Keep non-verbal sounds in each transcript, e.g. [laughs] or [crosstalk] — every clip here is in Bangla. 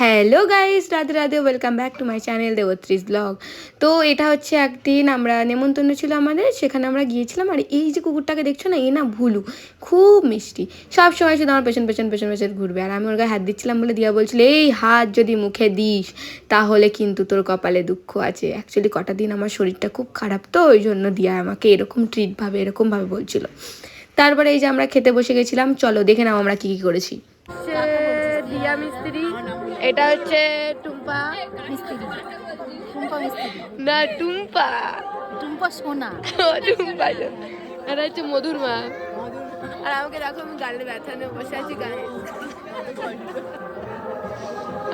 Hello guys Radhe Radhe. Welcome back to my channel দেবত্রিস blog তো এটা হচ্ছে একদিন আমরা নেমন্তন্ন ছিল আমাদের, সেখানে আমরা গিয়েছিলাম, আর এই যে কুকুরটাকে দেখছ না, এ না ভুলু, খুব মিষ্টি। সব সময় শুধু আমার পেছন পেছন পেছন পেছন ঘুরবে, আর আমি ওর গায়ে হাত দিচ্ছিলাম বলে দিয়া বলছিল, এই হাত যদি মুখে দিস, তাহলে কিন্তু তোর কপালে দুঃখ আছে। অ্যাকচুয়ালি কটা দিন আমার শরীরটা খুব খারাপ তো, ওই জন্য দিয়া আমাকে এরকম ট্রিটভাবে এরকমভাবে বলছিল। তারপরে এই যে আমরা খেতে বসে গেছিলাম, চলো দেখে নাও আমরা কী কী করেছি। দিয়া মিস্ত্রি এটা হচ্ছে টুম্পা মিস্ত্রি। টুম্পা মিস্ত্রি। না টুম্পা। টুম্পা সোনা। টুম্পা এটা হচ্ছে মধুর মা। আর আমাকে দেখো আমি গালে ব্যথা নিয়ে বসে আছি গায়ে।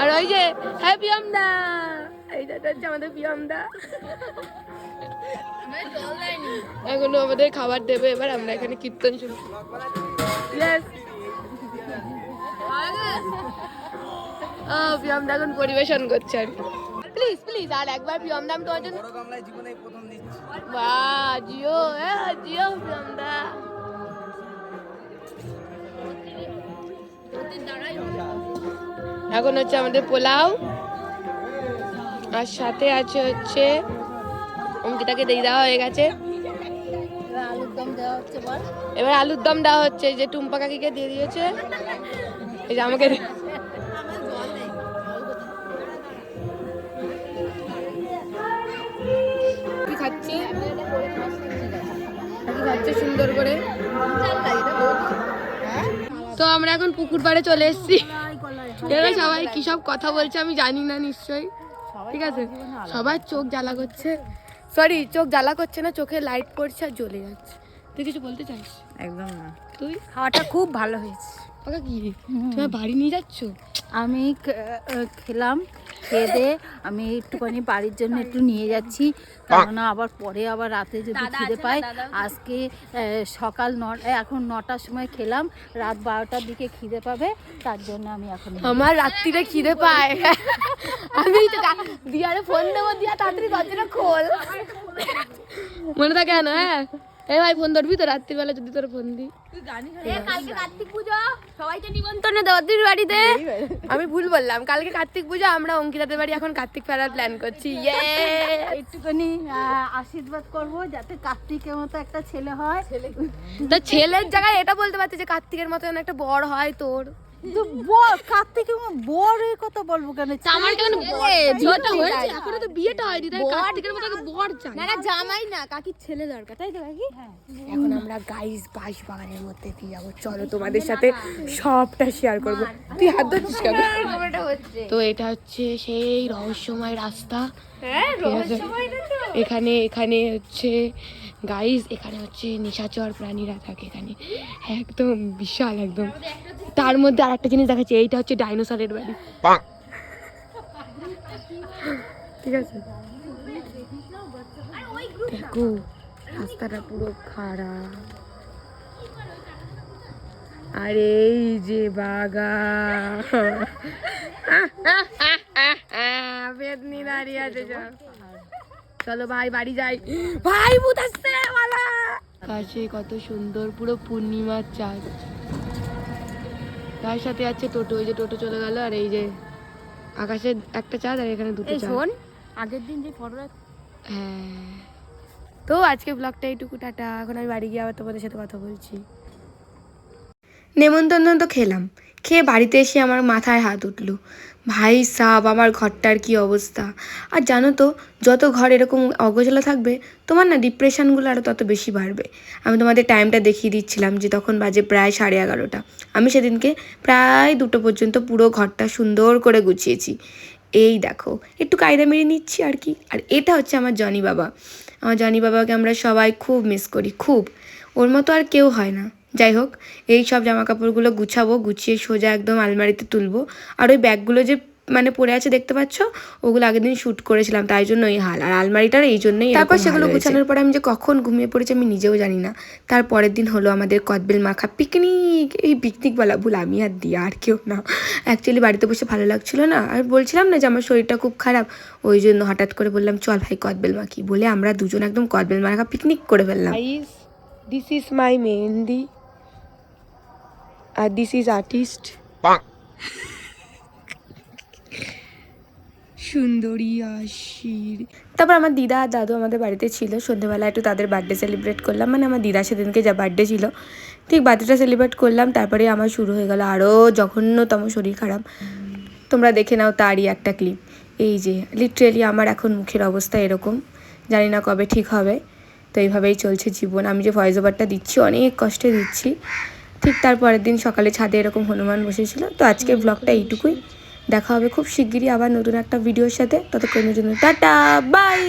আর ওই যে হ্যাঁ পিয়মদা এইটা হচ্ছে আমাদের পিয়মদা এখনও আমাদের খাবার দেবে এবার আমরা এখানে কীর্তন শুনি পিয়মদা এখন পরিবেশন করছে আর প্লিজ প্লিজ আর একবার পিয়মদা আমি তোমার জন্য বাহ জিও হ্যাঁ জিও পিয়মদা এখন হচ্ছে আমাদের পোলাও। আর সাথে আছে হচ্ছে অঙ্কিতাকে দিয়ে দেওয়া হয়ে গেছে। এবার আলুর দম দেওয়া হচ্ছে বল। এবার আলুর দম দেওয়া হচ্ছে এই যে টুম্পা কাকিকে দিয়ে দিয়েছে। এই যে আমাকে খাচ্ছে। খাচ্ছে সুন্দর করে। তো আমরা এখন পুকুর পাড়ে চলে এসেছি। এরা সবাই কি সব কথা বলছে আমি জানি না নিশ্চয়ই। ঠিক আছে? সবার চোখ জ্বালা করছে। সরি চোখ জ্বালা করছে না চোখে লাইট পড়ছে আর জ্বলে যাচ্ছে। তুই কিছু বলতে চাইস একদম না। তুই? খাওয়াটা খুব ভালো হয়েছে। ওকে কি তুমি বাড়ি নিয়ে যাচ্ছ? আমি খেলাম। খেয়ে দিয়ে আমি একটুখানি বাড়ির জন্য একটু নিয়ে যাচ্ছি। কেননা আবার পরে আবার রাতে যদি খিদে পাই আজকে সকাল ন এখন নটার সময় খেলাম। রাত বারোটার দিকে খিদে পাবে তার জন্য আমি এখন আমার রাত্রিরে খিদে পায়। আমি তো দিয়ারে ফোন দেবো দিয়া তাড়াতাড়ি দরজাটা খোল। মনে থাকে না হ্যাঁ? এ ভাই ফোন ধরবি তো? রাত্রিবেলা যদি তোর ফোন দিই। কালকে কার্তিক পুজো। সবাইকে নিমন্ত্রণ দেওয়ার বাড়িতে। আমি ভুল বললাম। কালকে কার্তিক পুজো আমরা অঙ্কিতাদের বাড়ি এখন কার্তিক ফেরার প্ল্যান করছি। ইয়ে! একটুখানি আশীর্বাদ করব যাতে কার্তিকের মতো একটা ছেলে হয়। তো ছেলের জায়গায় এটা বলতে পারছি যে কার্তিকের মতো একটা বড় হয় তোর। বর মতো বরের কথা বলব কেন? আমার কেন বিয়েটা হয়েছে? এখনও তো বিয়েটা হয়নি। তাই কার্তিকের মতো আগে বর চাই। না জামাই না কাকির ছেলে দরকার তাই তো কাকি? এখন আমরা গাইস বাঁশ বাগানের মধ্যে দিয়ে যাব? চলো তোমাদের সাথে সবটা শেয়ার করব। তুই হাত ধরছিস কেন? তো এটা হচ্ছে সেই রহস্যময় রাস্তা। ঠিক এখানে এখানে হচ্ছে গাইস এখানে হচ্ছে নিশাচর প্রাণীরা থাকে এখানে। একদম বিশাল একদম। তার মধ্যে আর একটা জিনিস দেখাচ্ছে এইটা হচ্ছে ডাইনোসরের বাড়ি। ঠিক আছে? দেখো রাস্তাটা পুরো খারাপ। আর এই যে বাগান। [laughs] বেদনি দাঁড়িয়ে আছে সব। চলো ভাই বাড়ি যাই। ভাই ভূত আসছে কাছে কত সুন্দর পুরো পূর্ণিমার চাঁদ। তার সাথে আছে টোটো ওই যে টোটো চলে গেল আর এই যে আকাশে একটা চাঁদ আর এখানে দুটো চাঁদ। আগের দিন যে ফটোটা হ্যাঁ। তো আজকে ব্লগটা এইটুকু টাটা। এখন আমি বাড়ি গিয়ে আবার তোমাদের সাথে কথা বলছি। নেমন্তন্ন তো খেলাম। খেয়ে বাড়িতে এসে আমার মাথায় হাত উঠল। ভাই সাব, আমার ঘরটার কি অবস্থা? আর জানো তো, যত ঘর এরকম অগোছালো থাকবে, তোমার না ডিপ্রেশনগুলো আরও তত বেশি বাড়বে। আমি তোমাদের টাইমটা দেখিয়ে দিচ্ছিলাম যে তখন বাজে প্রায় সাড়ে এগারোটা। আমি সেদিনকে প্রায় দুটো পর্যন্ত পুরো ঘরটা সুন্দর করে গুছিয়েছি। এই দেখো, একটু কায়দা মেরে নিচ্ছি আর কি। আর এটা হচ্ছে আমার জনি বাবা। আমার জনি বাবাকে আমরা সবাই খুব মিস করি, খুব। ওর মতো আর কেউ হয় না। যাই হোক এই সব জামা কাপড়গুলো গুছাবো গুছিয়ে সোজা একদম আলমারিতে তুলবো। আর ওই ব্যাগগুলো যে মানে পড়ে আছে দেখতে পাচ্ছ ওগুলো আগের দিন শ্যুট করেছিলাম তাই জন্য এই হাল। আর আলমারিটার এই জন্যই তারপর সেগুলো গুছানোর পরে আমি যে কখন ঘুমিয়ে পড়েছি আমি নিজেও জানি না। তার পরের দিন হলো আমাদের কদবেল মাখা পিকনিক এই পিকনিক বলা ভুল আমি আর দিয়া আর কেউ না। অ্যাকচুয়ালি বাড়িতে বসে ভালো লাগছিল না। আর বলছিলাম না যে আমার শরীরটা খুব খারাপ ওই জন্য হঠাৎ করে বললাম চল ভাই কদবেল মাখি। বলে আমরা দুজন একদম কদবেল মাখা পিকনিক করে ফেললাম। This is my mehndi. R this is artist সুন্দরী আশির তারপর আমার দিদা আর দাদু আমাদের বাড়িতে ছিল। সন্ধ্যেবেলা একটু তাদের বার্থডে সেলিব্রেট করলাম। মানে আমার দিদা সেদিনকে যা বার্থডে ছিল। ঠিক বার্থডেটা সেলিব্রেট করলাম। তারপরে আমার শুরু হয়ে গেল আরও জঘন্যতম শরীর খারাপ। তোমরা দেখে নাও তারই একটা ক্লিপ এই যে লিটারেলি আমার এখন মুখের অবস্থা এরকম। জানি না কবে ঠিক হবে। তো এইভাবেই চলছে জীবন। আমি যে ভয়েস ওভারটা দিচ্ছি অনেক কষ্টে দিচ্ছি। ঠিক তার পরের দিন সকালে ছাদে এরকম হনুমান বসেছিল। তো আজকের ব্লগটা এইটুকুই। দেখা হবে খুব শিগগিরই আবার নতুন একটা ভিডিওর সাথে। ততক্ষণের জন্য টাটা বাই